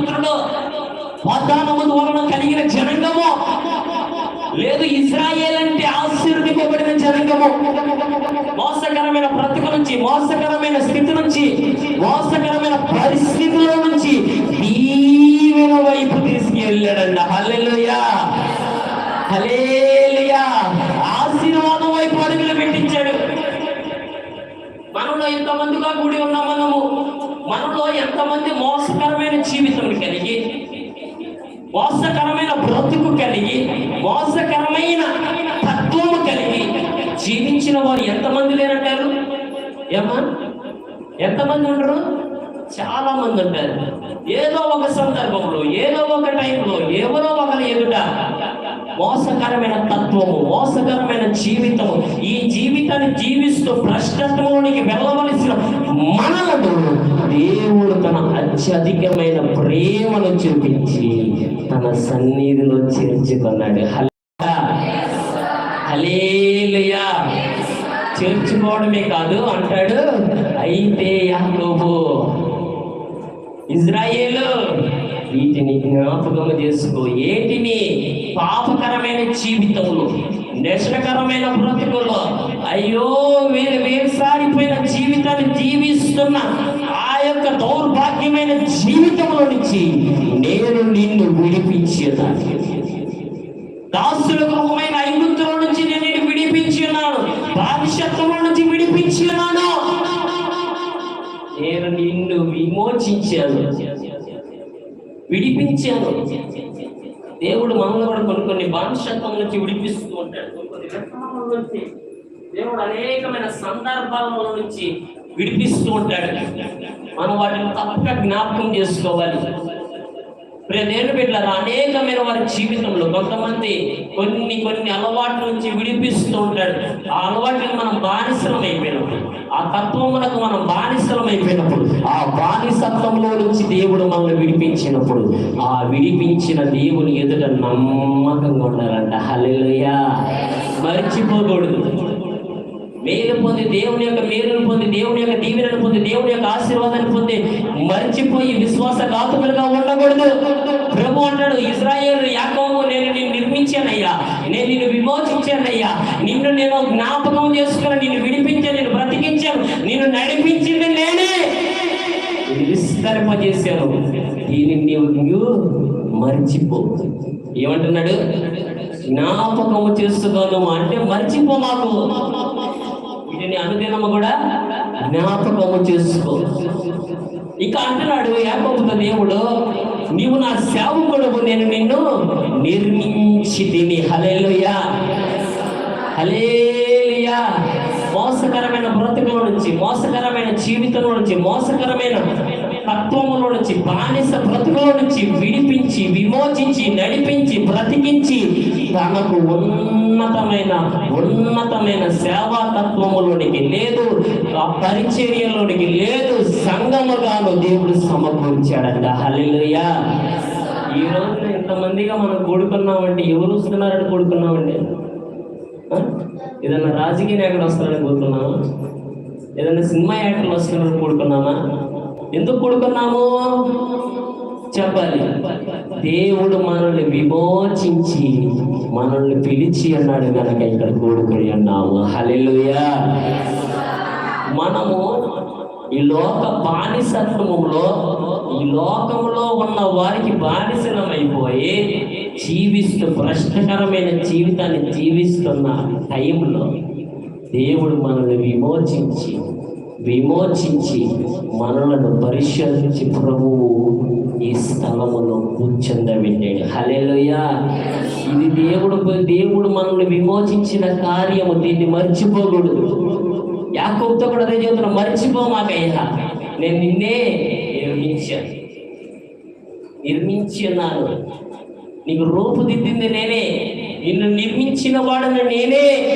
పుత్రుడు వాగ్దానము ద్వారా కలిగిన జనంగము. లేదు ఇజ్రాయేల్ అంటే ఆశీర్వదింపబడిన జనంగము. మోసకరమైన బ్రతుకు నుంచి మోసకరమైన స్థితి నుంచి మోసకరమైన పరిస్థితిలో నుంచి దీవెన వైపు తీసుకెళ్ళాడండి హల్లెలుయా! హల్లెలూయా! ఆశీర్వాదం వైపు అడుగులు పెట్టించాడు. మనలో ఎంతమందిగా కూడి ఉన్నాం మనము. మనలో ఎంతమంది మోసకరమైన జీవితం కలిగి మోసకరమైన బ్రతుకు కలిగి మోసకరమైన తత్వము కలిగి జీవించిన వారు ఎంతమంది లేరంటారు? ఏమా ఎంతమంది ఉండరు? చాలా మంది ఉంటారు. ఏదో ఒక సందర్భంలో ఏదో ఒక టైం మోసకరమైన తత్వము మోసకరమైన జీవితము. ఈ జీవితాన్ని జీవిస్తూ భ్రష్టత్వంలోనికి వెళ్ళవలసిన మనలను దేవుడు తన అత్యధికమైన ప్రేమను చూపించి తన సన్నిధిలో చేర్చుకున్నాడు. హల్లెలూయా. చేర్చుకోవడమే కాదు అంటాడు అయితే యాకోబు ఇజ్రాయేలు వీటిని జ్ఞాపకం చేసుకో. ఏటిని పాపకరమైన జీవితంలో నిశకరమైన బ్రతుకులో అయ్యో వేరు వేసారిపోయిన జీవితాన్ని జీవిస్తున్న ఆ యొక్క దౌర్భాగ్యమైన జీవితంలో నుంచి నేను నిన్ను విడిపించేదాన్ని. దాసుల గృహమైన ఐగుప్తుల నుంచి నేను నిన్ను విడిపించి ఉన్నాను నుంచి విడిపించి ఉన్నాను నేను నిన్ను విమోచించాను. విడిపించాను దేవుడు మనల్ని కూడా కొన్ని కొన్ని బానిసత్వం నుంచి విడిపిస్తూ ఉంటాడు. కొన్ని కొన్ని వ్యసనాల నుంచి. దేవుడు అనేకమైన సందర్భాల నుంచి విడిపిస్తూ ఉంటాడు. మనం వాటిని తప్పక జ్ఞాపకం చేసుకోవాలి. నేను దేవుని బిడ్డలారా అనేకమైన వారి జీవితంలో కొంతమంది కొన్ని కొన్ని అలవాట్ల నుంచి విడిపిస్తూ ఉంటాడు ఆ అలవాట్లకు మనం బానిసలం అయిపోయినప్పుడు ఆ తత్వములకు మనం బానిసలం అయిపోయినప్పుడు ఆ బానిసత్వంలో నుంచి దేవుడు మనల్ని విడిపించినప్పుడు ఆ విడిపించిన దేవుని ఎదుట నమ్మకంగా ఉండాలంట. హల్లెలూయా. మర్చిపోకూడదు. మేలు పొంది దేవుని యొక్క మేలును పొంది దేవుని యొక్క దీవెనను పొంది దేవుని యొక్క ఆశీర్వాదాన్ని పొంది మర్చిపోయి విశ్వాసఘాతకులుగా ఉండకూడదు. ప్రభు అంటాడు ఇజ్రాయేల్ యాకోబు నేను నిన్ను నిర్మించానయ్యా. నేను నిన్ను విమోచించానయ్యా. నిన్ను నేను జ్ఞాపకం చేసుకుని నిన్ను విడిపించాను నేను బ్రతికించాను. నిన్ను నడిపించింది నేనే. విస్తరిప విస్తరింపజేశాను దీన్ని నీవు మర్చిపో. ఏమంటున్నాడు? జ్ఞాపకము చేసుకోను అంటే మర్చిపో మాకు. వీటిని అనుదినము కూడా జ్ఞాపకము చేసుకో. ఇక అంటున్నాడు యాకోబుతో దేవుడు నీవు నా సేవకుడు నేను నిన్ను నిర్మించి తిని హలేలుయా హలేలుయా మోసకరమైన బ్రతుకుల నుంచి మోసకరమైన జీవితంలో నుంచి మోసకరమైన తత్వముల నుంచి బానిస బ్రతుకుల నుంచి విడిపించి విమోచించి నడిపించి బ్రతికించి తనకు ఉన్నతమైన ఉన్నతమైన సేవా తత్వములోనికి లేదు ఆ పరిచర్యలోనికి లేదు సంగముగాను దేవుడు సమకూర్చాడంట. హల్లెలూయా. ఈ రోజున ఇంతమందిగా మనం కూడుకున్నామంటే ఎవరు వస్తున్నారని కూడుకున్నామండి ఏదన్నా ఏదైనా రాజకీయ నాయకుడు వస్తారని కోరుకున్నామా ఏదైనా సినిమా యాక్టర్లు వస్తున్నారని కూడుకున్నామా? ఎందుకు కూడుకున్నాము చెప్పాలి. దేవుడు మనల్ని విమోచించి మనల్ని పిలిచి అన్నాడు కనుక ఇక్కడ కూడుకుని అన్నాము హలెలుయా మనము ఈ లోక బానిసత్వములో ఈ లోకంలో ఉన్న వారికి బానిసనమైపోయి జీవిస్తూ భ్రష్టకరమైన జీవితాన్ని జీవిస్తున్న టైంలో దేవుడు మనల్ని విమోచించి విమోచించి మనలను పరిశోధించి ప్రభువు ఈ స్థలములో కూర్చొందబెట్టాడు హలేలుయా ఇది దేవుడు దేవుడు మనల్ని విమోచించిన కార్యము దీన్ని మర్చిపోకూడదు. యాకోబుతో కూడా అదే చెబుతున్నా మర్చిపోమాకయ్యా నేను నిన్నే నిర్మించాను. నిర్మించి ఉన్నాను. నీకు రూపుదిద్దింది నేనే. నిన్ను నిర్మించిన వాడని నేనే.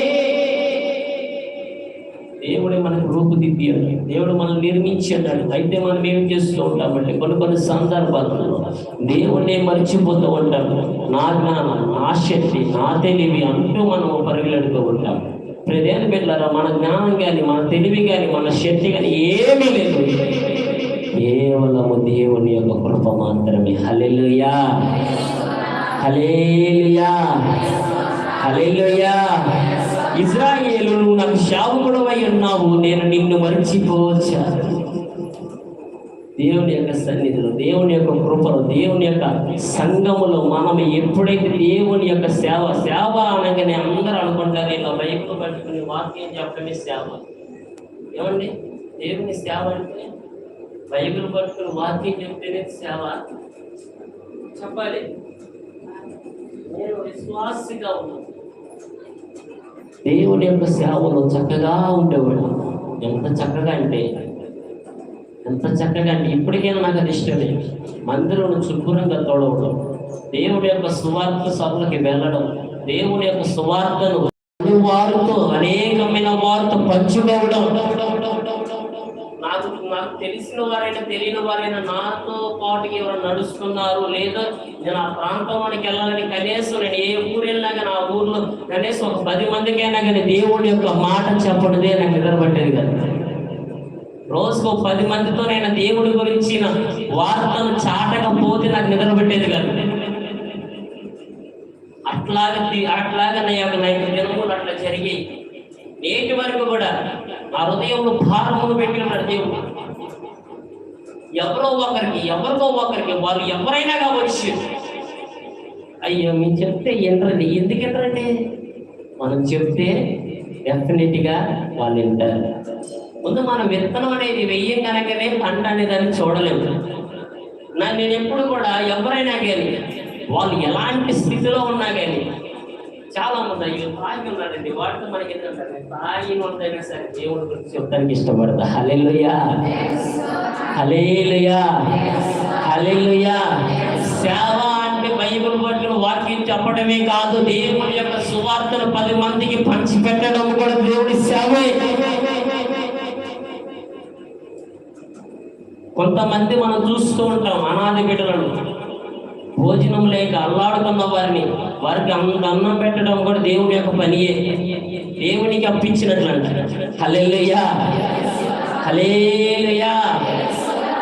దేవుడే మనకు రూపుదిద్ది అన్నాడు దేవుడు మనం నిర్మించి అన్నాడు. అయితే మనం ఏం చేస్తూ ఉంటామంటే కొన్ని కొన్ని సందర్భాలలో దేవుణ్ణే మర్చిపోతూ ఉంటాం. నా జ్ఞానం నా శక్తి నా తెలివి అంటూ మనం పరిగెడుతూ ఉంటాం. ప్రదేని బిడ్డారా మన జ్ఞానం కానీ మన తెలివి కానీ మన శక్తి కానీ ఏమీ లేదు. కేవలము దేవుని యొక్క కృప మాత్రమే. హలెలుయా హలేలుయా హలేలుయా ఇజ్రాయేలు నువ్వు నాకు శావుకుడవై ఉన్నావు నేను నిన్ను మర్చిపోవచ్చా? దేవుని యొక్క సన్నిధిలో దేవుని యొక్క కృపలో దేవుని యొక్క సంఘములో మనం ఎప్పుడైతే దేవుని యొక్క సేవ సేవ అనగానే అందరూ అనుకుంటారు ఇలా బైబిల్ పట్టుకుని వాక్యం చెప్పడమే సేవ. ఏమండి? దేవుని సేవ అంటే బైబిల్ పట్టుకుని వాక్యం చెప్తేనే సేవ. చెప్పాలి. నేను విశ్వాసిగా ఉన్నాను. దేవుని యొక్క సేవలో చక్కగా ఉండేవాడు. ఎంత చక్కగా అంటే ఎంత చక్కగా అంటే ఇప్పటికైనా నాకు అది ఇష్టమే మందిరం శుభ్రంగా తోడవడం దేవుడి యొక్క సువార్త సభలకి వెళ్ళడం దేవుని యొక్క సువార్తను వారితో అనేకమైన వార్త పంచుకోవడం తెలిసిన వారైనా తెలియని వారైనా నాతో పాటుకి ఎవరు నడుస్తున్నారు. లేదా నేను ఆ ప్రాంతంలోకి వెళ్ళాలని కనీసం నేను ఏ ఊరు వెళ్ళినా కానీ ఆ ఊర్లో కనీసం ఒక పది మందికైనా కానీ దేవుడి యొక్క మాట చెప్పడదే నాకు నిద్రపట్టేది కదా. రోజుకు ఒక పది మందితో నేను దేవుడి గురించిన వార్తను చాటకపోతే నాకు నిద్రపట్టేది కాదు. అట్లాగా అట్లాగా నా యొక్క నా యొక్క దినములు అట్లా జరిగాయి. నేటి వరకు కూడా ఆ హృదయంలో భారమును పెట్టి ఉన్నాడు దేవుడు. ఎవరో ఒకరికి ఎవరికో ఒకరికి వాళ్ళు ఎవరైనా కావచ్చు. అయ్యో మీరు చెప్తే ఎంటరండి ఎందుకు ఎంటరండి మనం చెప్తే డెఫినెట్గా వాళ్ళు వింటారు. ముందు మనం విత్తనం అనేది వెయ్యం కనుకనే పంట అనేదాన్ని చూడలేము. నా నేను ఎప్పుడు కూడా ఎవరైనా కానీ వాళ్ళు ఎలాంటి స్థితిలో ఉన్నా కానీ చాలా మంది అయ్యో తాగి ఉన్నాడండి వాటితో మనకి ఏంటంటే తాగి ఉంటైనా సరే దేవుడి గురించి చెప్తానికి ఇష్టపడతా హలేలుయా హలేలుయా హలేలుయా సేవ అంటే బైబిల్ పట్టిన వాక్యం చెప్పడమే కాదు. దేవుడి యొక్క సువార్తను పది మందికి పంచిపెట్టడం కూడా దేవుడి సేవే. కొంతమంది మనం చూస్తూ ఉంటాం అనాథ బిడ్డలను. భోజనం లేక అల్లాడుకున్న వారిని వారికి అంత అన్నం పెట్టడం కూడా దేవుని యొక్క పనియే. దేవునికి అప్పించినట్లు హలేలుయా హలేలుయా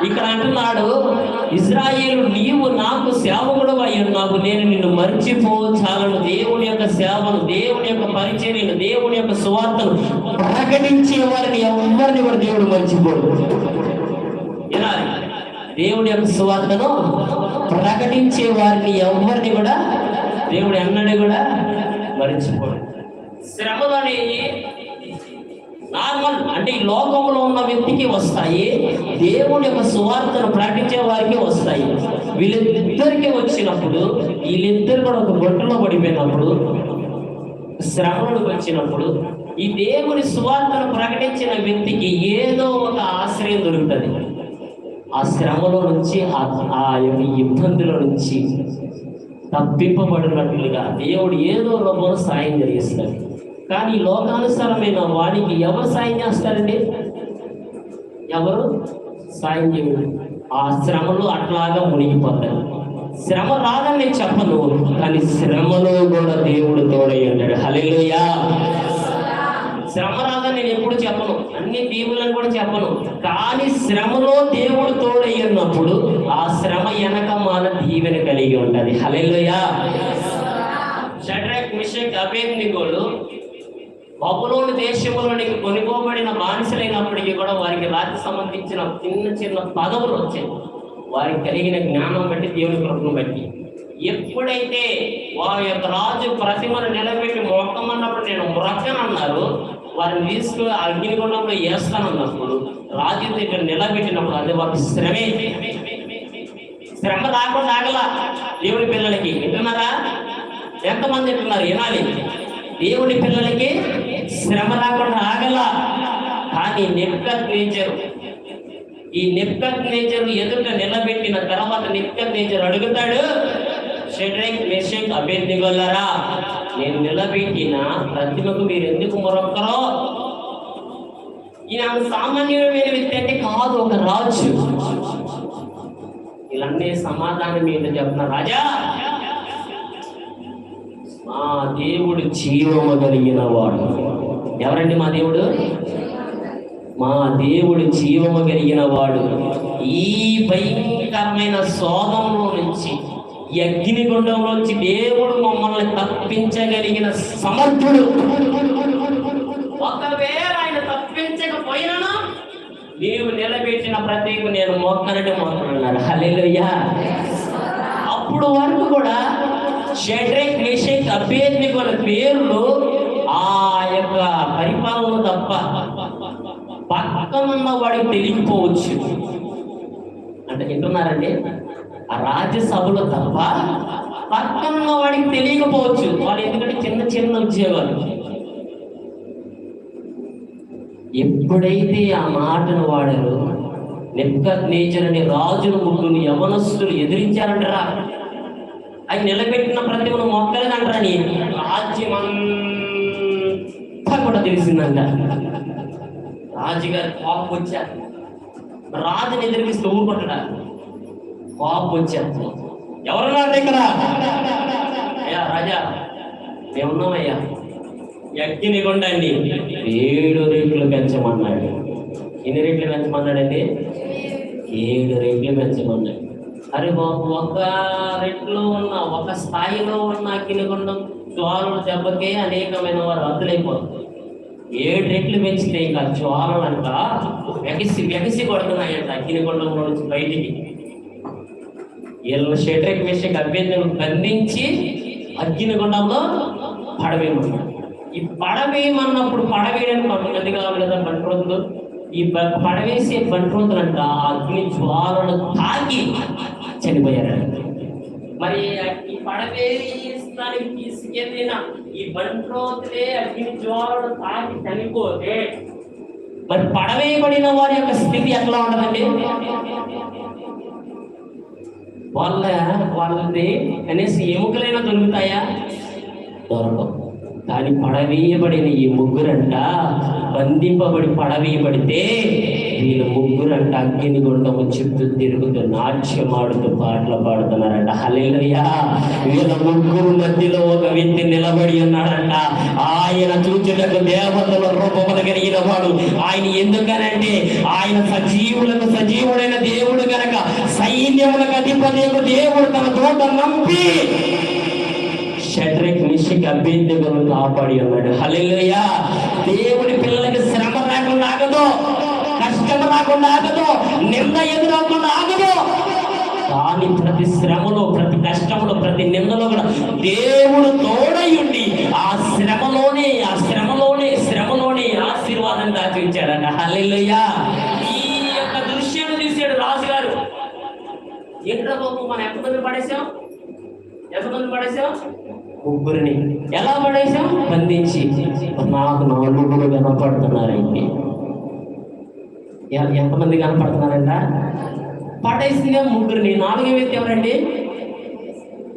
ఇక్కడ అంటున్నాడు ఇజ్రాయేల్ నీవు నాకు సేవకుడు అయి ఉన్నావు నేను నిన్ను మర్చిపోచాలను దేవుని యొక్క సేవను దేవుని యొక్క పరిచర్యను దేవుని యొక్క సువార్తను ప్రకటించే వారిని ఎవరిని కూడా దేవుడు మర్చిపోడు. దేవుడి యొక్క సువార్తను ప్రకటించే వారిని ఎవరిని కూడా దేవుడు ఎన్నడూ కూడా మరించిపోడు. శ్రమలు అనేవి నార్మల్ అంటే ఈ లోకంలో ఉన్న వ్యక్తికి వస్తాయి దేవుడి యొక్క సువార్తను ప్రకటించే వారికి వస్తాయి. వీళ్ళిద్దరికి వచ్చినప్పుడు వీళ్ళిద్దరు కూడా ఒక గొట్టలో పడిపోయినప్పుడు శ్రమలకు వచ్చినప్పుడు ఈ దేవుని సువార్తను ప్రకటించిన వ్యక్తికి ఏదో ఒక ఆశ్రయం దొరుకుతుంది. ఆ శ్రమలో నుంచి ఆ యొక్క ఇబ్బందుల నుంచి తప్పింపబడినట్లుగా దేవుడు ఏదో రూపంలో సాయం జరిగిస్తాడు కానీ లోకానుసారమైన వాడికి ఎవరు సాయం చేస్తారండి? ఎవరు? సాయం చేయరు. ఆ శ్రమలు అట్లాగా మునిగిపోతారు శ్రమ రాదని నేను చెప్పను కానీ శ్రమలో కూడా దేవుడు తోడై ఉంటాడు. హల్లెలూయా! శ్రమ రాదని నేను ఎప్పుడు చెప్పను. అన్ని దీవులను కూడా చెప్పను. కానీ శ్రమలో దేవుడు తోడై ఉన్నప్పుడు ఆ శ్రమ వెనక మన దీవెన కలిగి ఉంటది. హల్లెలూయా. షడ్రక్ మిషక్ అభేద్నిగోలు బబులోని దేశంలోనికి కొనుకోబడిన బానిసలైనప్పటికీ కూడా వారికి రాజ్య సంబంధించిన చిన్న చిన్న పదవులు వచ్చాయి. వారికి కలిగిన జ్ఞానం బట్టి దేవుని కృపను బట్టి. ఎప్పుడైతే వారి యొక్క రాజు ప్రతిమను నిలబెట్టి మొక్కమన్నప్పుడు నేను మొక్కనన్నారు వారిని తీసుకు అగ్నిగుండంలో వేస్తానన్నప్పుడు రాజు దగ్గర నిలబెట్టినప్పుడు అది వారికి శ్రమే. శ్రమ రాకుండా ఆగల దేవుని పిల్లలకి. వింటున్నారా? ఎంతమంది వింటున్నారు? వినాలి. దేవుని పిల్లలకి శ్రమ రాకుండా ఆగల. కానీ నిప్కత్ నేచర్ ఈ నిప్కత్ నేచర్ ఎదుట నిలబెట్టిన తర్వాత నెప్కత్ నేచర్ అడుగుతాడు షెడ్రైక్ మెషక్ అభ్యర్థిగొల్లరా నేను నిలబెట్టిన ప్రతిమకు మీరు ఎందుకు మొరొక్కరో? ఈయన సామాన్యమైన వ్యక్తి అంటే కాదు ఒక రాజు. ఇలాంటి సమాధానం ఏంటో చెప్తున్నా రాజా. మా దేవుడు జీవము కలిగిన వాడు. ఎవరండి మా దేవుడు? మా దేవుడు జీవము కలిగిన వాడు. ఈ భయంకరమైన శోధంలో నుంచి అగ్నిగుండంలోంచి దేవుడు మమ్మల్ని తప్పించగలిగిన సమర్థుడు. ఒకవేళ ఆయన తప్పించకపోయినా నీవు నిలబెట్టిన ప్రతీకు నేను మొక్కనంటే మొక్కనున్నాను. హలేలుయ్యా అప్పుడు వరకు కూడా షడ్రేక్ అభ్యర్థి అభ్యర్థికుల పేర్లు ఆ యొక్క పరిపాలన తప్ప పక్కనున్న వాడికి తెలియకపోవచ్చు. అంటే వింటున్నారండి? ఆ రాజ్యసభలో తప్ప పక్కన వాడికి తెలియకపోవచ్చు. వాళ్ళు ఎందుకంటే చిన్న చిన్న ఉద్యోగాలు. ఎప్పుడైతే ఆ మాటను వాడారో నెక్కత్ నేచర్ అనే రాజును ముగ్గురు యవనస్తులు ఎదిరించారంటారా? అది నిలబెట్టిన ప్రతిమను నీ? రాజ్యం అంతా కూడా తెలిసిందంట. రాజుగారి కోపం వచ్చారు. రాజుని ఎదిరిపిస్తూ ఊరుకుంటాడా కోపం వచ్చారు ఎవరున్నారు ఇక్కడ అయ్యా రాజా మేమున్నామయ్యా యజ్ఞని కొండండి. ఏడు రేట్లు పెంచమన్నాడు. ఎన్ని రేట్లు పెంచమన్నాడండి? ఏడు రేట్లు పెంచమన్నాడు. అరే బాబు ఒక రెట్లో ఉన్న ఒక స్థాయిలో ఉన్న అగ్నిగుండం జ్వాలలు దెబ్బకే అనేకమైన వారు అర్థలైపోతారు ఏడు రెట్లు పెంచితే ఇంకా జ్వాలలు అంట వెగసి వెగసి కొడుతున్నాయంట అగ్నిగుండంలో నుంచి బయటికి. వీళ్ళని షెట్రక్ మిషక్ అభ్యర్థులను బంధించి అగ్నిగుండంలో పడవేయమన్నాడు. ఈ పడవేయమన్నప్పుడు పడవేయడానికి కొంతమంది కావాలి కదా బంట్రోతులు? ఈ పడవేసే బంట్రోతులంట ఆ అగ్ని జ్వాలను తాగి చనిపోయారంట. మరి ఈ పడవేస్తానికి తీసుకెళ్ళిన ఈ బంట్రోతులే అగ్ని జ్వాలను తాగి చనిపోతే మరి పడవేయబడిన వారి యొక్క స్థితి ఎట్లా ఉంటుందండి? వాళ్ళ వాళ్ళది కనీసం ఎముకలైనా దొరుకుతాయా? దొరకవు. కానీ పడవేయబడిన ఈ ముగ్గురంట బంధింపబడి పడవేయబడితే వీళ్ళు ముగ్గురంట అగ్గిని గుండము చుట్టూ తిరుగుతూ నాట్యమాడుతూ పాటలు పాడుతున్నారంట. హలేలయ్యా వీళ్ళ ముగ్గురు మధ్యలో ఒక వ్యక్తి నిలబడి ఉన్నాడంట. ఆయన చూచుటకు దేవతల రూపములు కలిగిన వాడు. ఆయన ఎందుకనంటే ఆయన సజీవులకు సజీవుడైన దేవుడు కనుక సైన్యములకు అధిపతి దేవుడు తన తోట నంపి షడ్రిక్ మిషిక్ అభ్యర్థులను కాపాడి ఉన్నాడు. హల్లెలూయా. దేవుడి పిల్లలకి శ్రమ రాకుండా ఆగదు కష్టం రాకుండా ఆగదు నింద ఎదురవకుండా ఆగదు. కానీ ప్రతి శ్రమలో ప్రతి కష్టంలో ప్రతి నిందలో కూడా దేవుడు తోడయుండి ఆ శ్రమలోనే ఆ శ్రమలోనే శ్రమలోనే ఆశీర్వాదం దాచిచ్చాడట హల్లెలూయా. ఏంట్రా బాబు మనం ఎంతమంది పడేసాం ఎంతమంది పడేసాం ముగ్గురిని ఎలా పడేసాం బంధించి నాకు నలుగురు కనపడుతున్నారండి. ఎంతమంది కనపడుతున్నారంట? పడేసిందిగా ముగ్గురిని. నాలుగో వ్యక్తి ఎవరండి?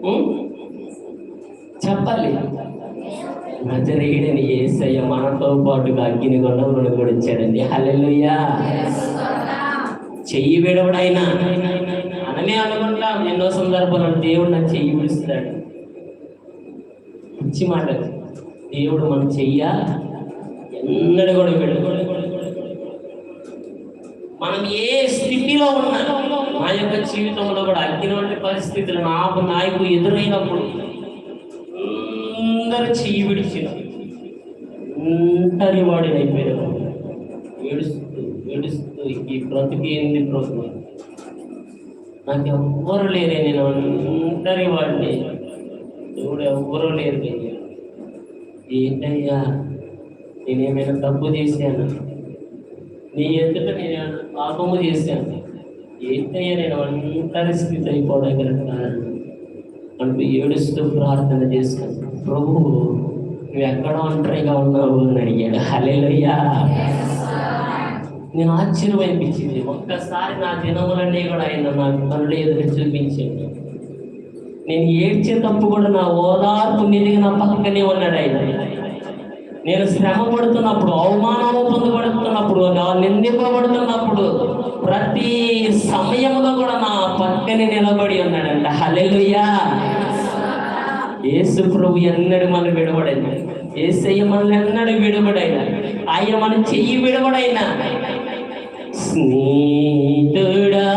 ఉం? చెప్పాలి నజరేయుడని ఏసయ్య మనతో పాటుగా అగ్ని గొడవలను కూడా ఇచ్చాడండి హల్లెలూయా చెయ్యి విడవడైనా. అననే అనుకుంటాం ఎన్నో సందర్భాలు దేవుడు నా చెయ్యి విడుస్తాడు పిచ్చి మాట దేవుడు మనం చెయ్య ఎన్నడూ కూడా మనం ఏ స్థితిలో ఉన్నా నా యొక్క జీవితంలో కూడా అగ్ని పరిస్థితులు నాకు నాకు ఎదురైనప్పుడు అందరూ చెయ్యి విడిచిన ఒంటరి వాడినైపోయారు ఏడుస్తూ ఏడుస్తూ ఈ బ్రతికేంది బ్రతుకు? నాకు ఎవ్వరు లేరే నేను అందరి వాడిని. దేవుడు ఎవ్వరూ లేరు నేను ఏంటయ్యా నేనేమైనా తప్పు చేశాను? నీ ఎదుట నేను పాపము చేశాను. ఏంటయ్యా నేను ఒంటరి స్థితి అయిపోవడానికి కారణం? అంటూ ఏడుస్తూ ప్రార్థన చేశాను ప్రభు నువ్వు ఎక్కడ ఒంటరిగా ఉన్నావు అని అడిగాడు. హలేలయ్యా నేను ఆశ్చర్యం అనిపించింది. ఒక్కసారి నా దినములన్నీ కూడా ఆయన నాకు కళ్ళు ఎదురు చూపించింది నేను ఏడ్చేటప్పుడు కూడా నా ఓదార్పు నిధిగా నా పక్కనే ఉన్నాడు ఆయన. నేను శ్రమ పడుతున్నప్పుడు అవమానం పొందబడుతున్నప్పుడు నా నిందింపబడుతున్నప్పుడు ప్రతి సమయంలో కూడా నా పక్కనే నిలబడి ఉన్నాడంట. హల్లెలూయా! యేసు ప్రభు ఎన్నడు మనం విడబడైనా ఏసయ్య మనల్ని ఎన్నడు విడబడైనా ఆయన మన చెయ్యి విడబడైనా స్నేహితుడా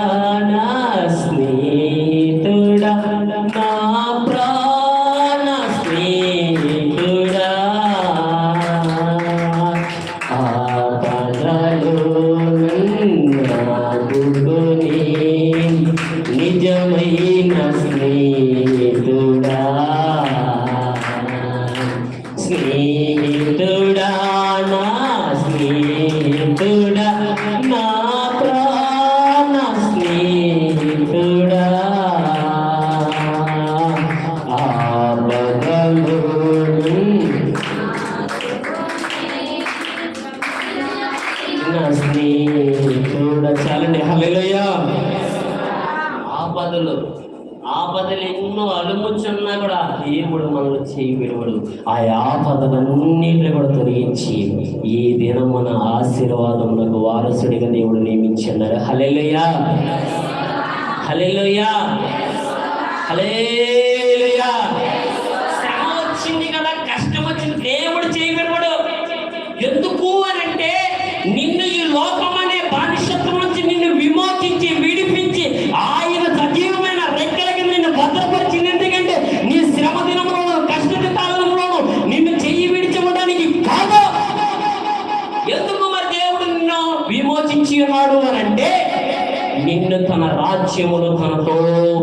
రాజ్యమును తనతో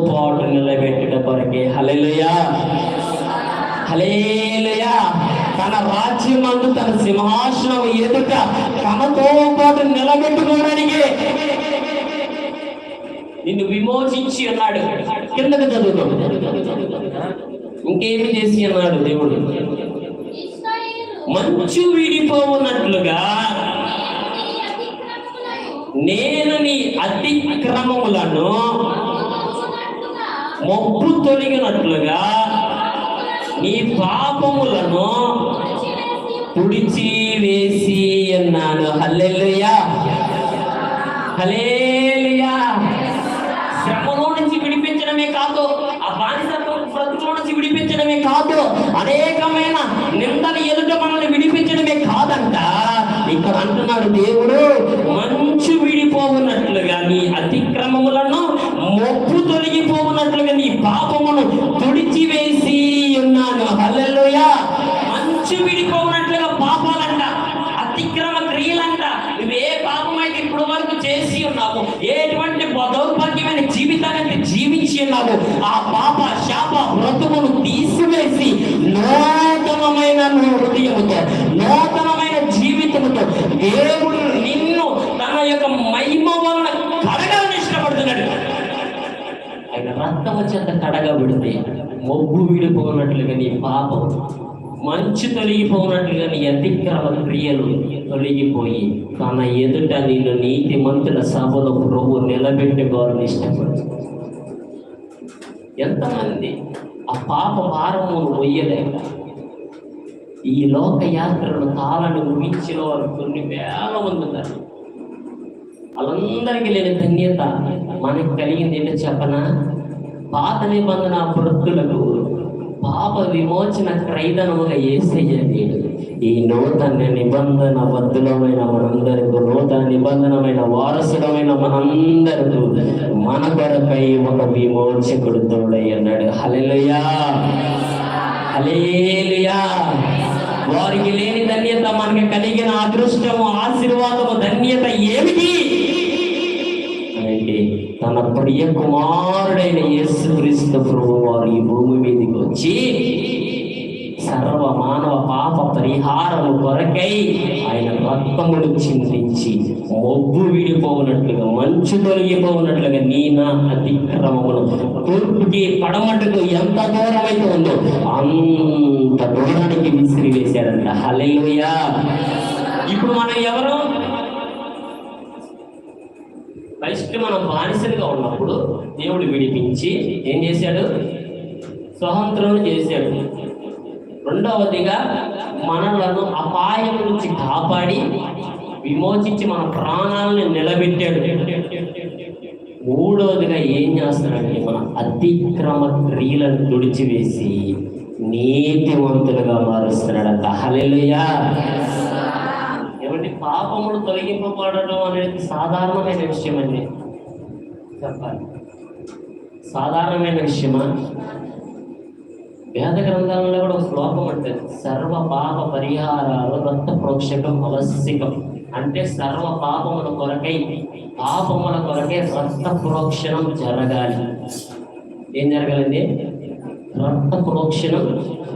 పాటు నిలబెట్టడం కొరకే. హల్లెలూయా. హలేలుయా తన రాజ్యమందు తన సింహాసనం ఎదుట తనతో పాటు నిలబెట్టుకోవడానికి నిన్ను విమోచించి అన్నాడు కిందకి చదువుతాం ఇంకేమి చేసి అన్నాడు దేవుడు? మంచు విడిపోవునట్లుగా నేను నీ అతిక్రమములను మొప్పు తొలగినట్లుగా నీ పాపములను తుడిచి వేసి అన్నాడు హల్లెలూయా. హల్లెలూయా. శ్రమలో నుంచి విడిపించడమే కాదు ఆ బానిసత్వం బ్రతుకులో నుంచి విడిపించడమే కాదు అనేకమైన నిందలు ఎదుట మనల్ని విడిపించడమే కాదంట. ఇక్కడ అంటున్నాడు దేవుడు పాపమును తుడిచివేసి ఉన్నాను. హల్లెలూయా. మంచు విడిపోనట్లుగా పాపాలంట అతిక్రమ క్రియలంట. నువ్వు ఏ అయితే ఇప్పుడు వరకు చేసి ఉన్నావు ఎటువంటి దౌర్భాగ్యమైన జీవితాన్ని జీవించి ఉన్నావు ఆ పాప శాప వ్రతమును తీసివేసి నూతనమైన హృదయముతో నూతనమైన జీవితముతో దేవుడు నిన్ను తన యొక్క మహిమ వలన కడగాలని ఇష్టపడుతున్నాడు ఆయన రక్తము చేత కడగబడితే మొగ్గు విడిపోనట్లుగా నీ పాపం. మంచు తొలగిపోనట్లుగా నీ అతిక్రమ క్రియలు తొలగిపోయి తన ఎదుట నిన్ను నీతి మంతుల సభలో ప్రభు నిలబెట్టుకోవాలని ఇష్టపడు. ఎంతమంది ఆ పాప భారమును మొయ్యలేక ఈ లోక యాత్రను తాళను ముగించిన వారు కొన్ని వేల మంది ఉన్నారు. వాళ్ళందరికీ లేని ధన్యత మనకు కలిగింది ఏంటో చెప్పనా? పాత నిబంధన వృద్ధులకు పాప విమోచన క్రైదనముగా ఏసేయండి ఈ నూతన నిబంధన బద్దులమైన మనందరకు నూతన నిబంధనమైన వారసుడమైన మనందరకు మన కొరకై ఒక విమోచకుడు తోడై అన్నాడు హలెలుయా హల్లెలూయా! వారికి లేని ధన్యత మనకి కలిగిన అదృష్టము ఆశీర్వాదము ధన్యత ఏమిటి? తన ప్రియ కుమారుడైన యేసుక్రీస్తు ప్రభు వారు ఈ భూమి మీదకి వచ్చి సర్వ మానవ పాప పరిహారము కొరకై ఆయన రక్తమును చిందించి మొబ్బు విడిపోవునట్లుగా మంచు తొలగిపోవునట్లుగా నీ నా అతిక్రమమును తూర్పుకి పడమటుకు ఎంత దూరమైతే ఉందో అంత దూరానికి విసిరి వేశాడంట ఇప్పుడు మనం ఎవరు ఫస్ట్ మనం బానిసలుగా ఉన్నప్పుడు దేవుడు విడిపించి ఏం చేశాడు? స్వతంత్రం చేశాడు. రెండవదిగా మనలను అపాయం నుంచి కాపాడి విమోచించి మన ప్రాణాలను నిలబెట్టాడు. మూడవదిగా ఏం చేస్తాడంటే మన అతిక్రమ క్రియలను తుడిచివేసి నీతివంతులుగా మారుస్తున్నాడు అంత హలెలుయా పాపములు తొలగింపబడడం అనేది సాధారణమైన విషయం అండి చెప్పాలి. సాధారణమైన విషయమా? వేద గ్రంథాలలో కూడా ఒక శ్లోకం అంటే సర్వ పాప పరిహారాలు రక్త ప్రోక్షకం అవశ్యకం అంటే సర్వ పాపముల కొరకై పాపముల కొరకై రక్త ప్రోక్షణం జరగాలి. ఏం జరగాలండి? రక్త ప్రోక్షణం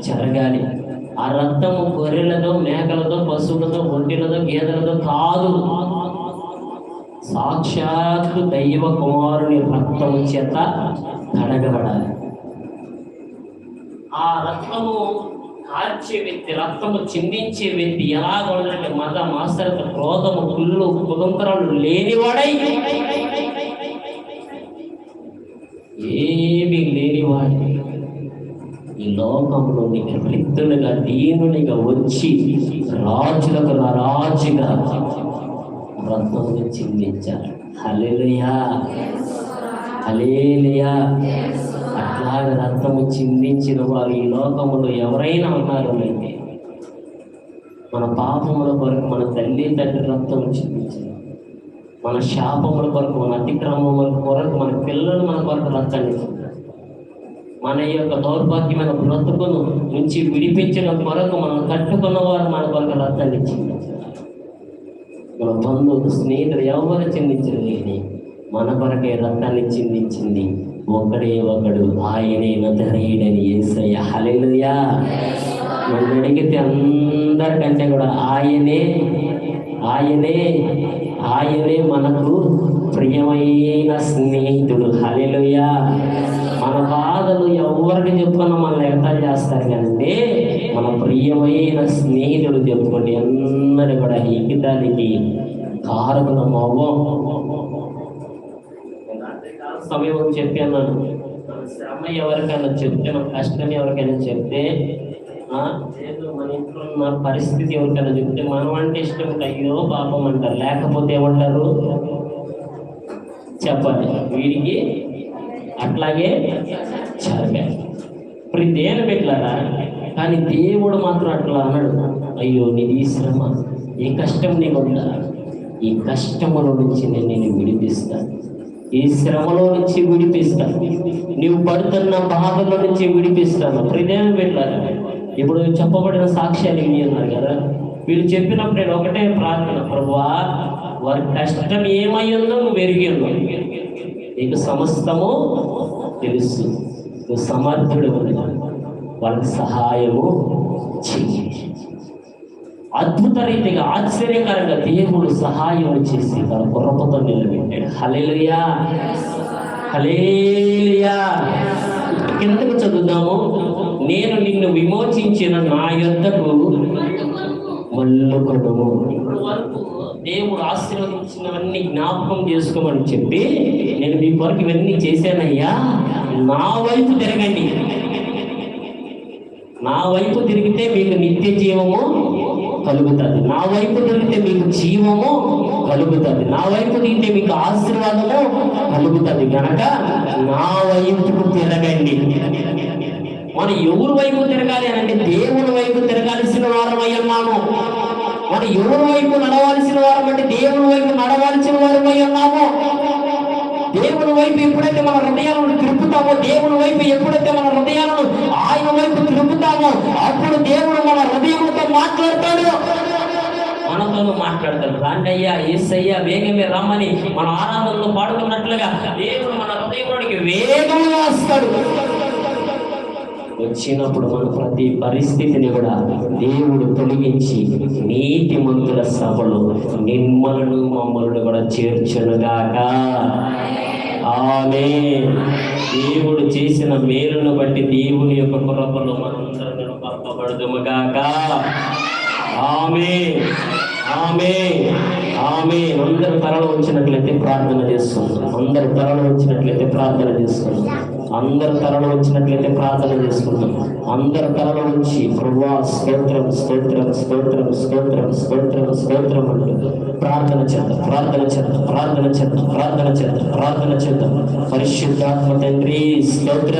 జరగాలి. ఆ రక్తము గొర్రెలతో మేకలతో పశువులతో ఒంటిలతో గేదెలతో కాదు. సాక్షాత్తు దైవ కుమారుని రక్తము చేత కడగబడాలి. ఆ రక్తము కార్చే వ్యక్తి రక్తము చిందించే వ్యక్తి ఎలా ఉండాలంటే మత మాసరత క్రోధము కుళ్ళు కుదంతరాలు లేనివాడై ఏమి లేనివాడు. ఈ లోకంలో నీకు వ్యక్తులుగా దీనునిగా వచ్చి రాజులకు నా రాజుగా రక్తమును చిందించారు హలేలుయా హలేలుయా అట్లాగే రక్తము చిందించిన వారు ఈ లోకములో ఎవరైనా ఉన్నారు అయితే మన పాపముల కొరకు మన తల్లి తండ్రి రక్తం చిందించారు మన శాపముల కొరకు మన అతిక్రమముల కొరకు మన పిల్లలు మన కొరకు రక్తాన్ని మన యొక్క దౌర్భాగ్యమైన బ్రతుకును నుంచి విడిపించిన కొరకు మనం కట్టుకున్న వారు మన కొరకు రక్తాన్ని ఇచ్చింది. మన బంధువులు స్నేహితులు ఎవరు చిందించలేదు మన కొరకే రక్తాన్ని చిందించింది ఒకడే ఒకడు ఆయనే నతరేయుడని ఏసయ్య హల్లెలూయా. నన్ను అడిగితే అందరికంటే కూడా ఆయనే ఆయనే ఆయనే మనకు ప్రియమైన స్నేహితుడు. హల్లెలూయా. ఎవరికి చెప్పుకున్నా మనల్ని ఎగతాళి చేస్తారు కానీ మన ప్రియమైన స్నేహితుడు చెప్పుకోండి అందరు కూడా ఎగితానికి కారకులం అవ్వం సమయం చెప్పాను శ్రమ ఎవరికైనా చెప్తే మన కష్టం ఎవరికైనా చెప్తే ఆ, లేదు మన ఇంట్లో ఉన్న పరిస్థితి ఎవరికైనా చెప్తే మనం అంటే ఇష్టం అయ్యో పాపం అంటారు. లేకపోతే ఏమంటారు? చెప్పాలి. వీడికి అట్లాగే జరగాలి ఇప్పుడు దేని పెట్టారా కానీ దేవుడు మాత్రం అట్లా అన్నాడు. అయ్యో నీది ఈ శ్రమ. ఈ కష్టం నీకు ఈ కష్టముల నుంచి నేను నేను విడిపిస్తాను ఈ శ్రమలో నుంచి విడిపిస్తాను నీవు పడుతున్న బాధల నుంచి విడిపిస్తాను ప్రదేశం పెట్టారు ఇప్పుడు చెప్పబడిన సాక్ష్యాలు ఇవి అన్నారు కదా. వీళ్ళు చెప్పినప్పుడు నేను ఒకటే ప్రార్థన. ప్రభువా వారి కష్టం ఏమయ్యిందో నువ్వు ఎరిగి నీకు సమస్తము తెలుసు. నువ్వు సమర్థుడు వాళ్ళకి సహాయము చెయ్యి. అద్భుత రీతిగా ఆశ్చర్యకరంగా దేవుడు సహాయం చేసి తన కృపతో నిలబెట్టాడు. హలేలుయా హలేలుయా కిందకు చదువుదాము. నేను నిన్ను విమోచించిన నా యొద్దకు మల్లుకొనుము దేవుడు ఆశీర్వదించినవన్నీ జ్ఞాపకం చేసుకోమని చెప్పి నేను మీ కొరకు ఇవన్నీ చేశానయ్యా. నా వైపు తిరగండి. నా వైపు తిరిగితే మీకు నిత్య జీవము కలుగుతుంది. నా వైపు తిరిగితే మీకు జీవము కలుగుతుంది. నా వైపు తిరిగితే మీకు ఆశీర్వాదము కలుగుతుంది. కనుక నా వైపుకు తిరగండి. మనం ఎవరి వైపు తిరగాలి అని అంటే దేవుని వైపు తిరగాల్సిన వారం అయ్యన్నాము మనం ఎవరి వైపు నడవాల్సిన వారం అంటే దేవుని వైపు నడవాల్సిన వారం అయ్యన్నాము దేవుని వైపు ఎప్పుడైతే మన హృదయాలను తిరుపుతామో దేవుని వైపు ఎప్పుడైతే మన హృదయాలను ఆయన వైపు తిరుపుతామో అప్పుడు దేవుడు మన హృదయంతో మాట్లాడతాడు. మనతో మాట్లాడతాడు. రాండయ్యా ఏసయ్యా వేగమే రమ్మని మన ఆనందంలో పాడుకున్నట్లుగా దేవుడు మన హృదయంలోనికి వేగంగా వస్తాడు. వచ్చినప్పుడు మన ప్రతి పరిస్థితిని కూడా దేవుడు తొలగించి నీతి మంతుల సభలో నిమ్మలను మమ్మలను కూడా చేర్చునుగాక. ఆమె దేవుడు చేసిన మేలును బట్టి దేవుని యొక్క కృపలో మనందరం పంపబడదుముగాక ఆమె ఆమె ఆమె అందరు తరలు వచ్చినట్లయితే ప్రార్థన చేస్తున్నాం. అందరు తరలు వచ్చినట్లయితే ప్రార్థన చేస్తున్నాం. అందరి తరలు వచ్చినట్లయితే ప్రార్థన చేసుకుంటాం. అందరి తరలు వచ్చి ప్రభా స్తోత్రం స్తోత్రం స్తోత్రం స్తోత్రం స్తోత్రం స్తోత్రం అంటూ ప్రార్థన చేద్దాం ప్రార్థన చేద్దాం ప్రార్థన చేద్దాం ప్రార్థన చేద్దాం ప్రార్థన చేద్దాం. పరిశుద్ధాత్మ తండ్రి స్తోత్ర.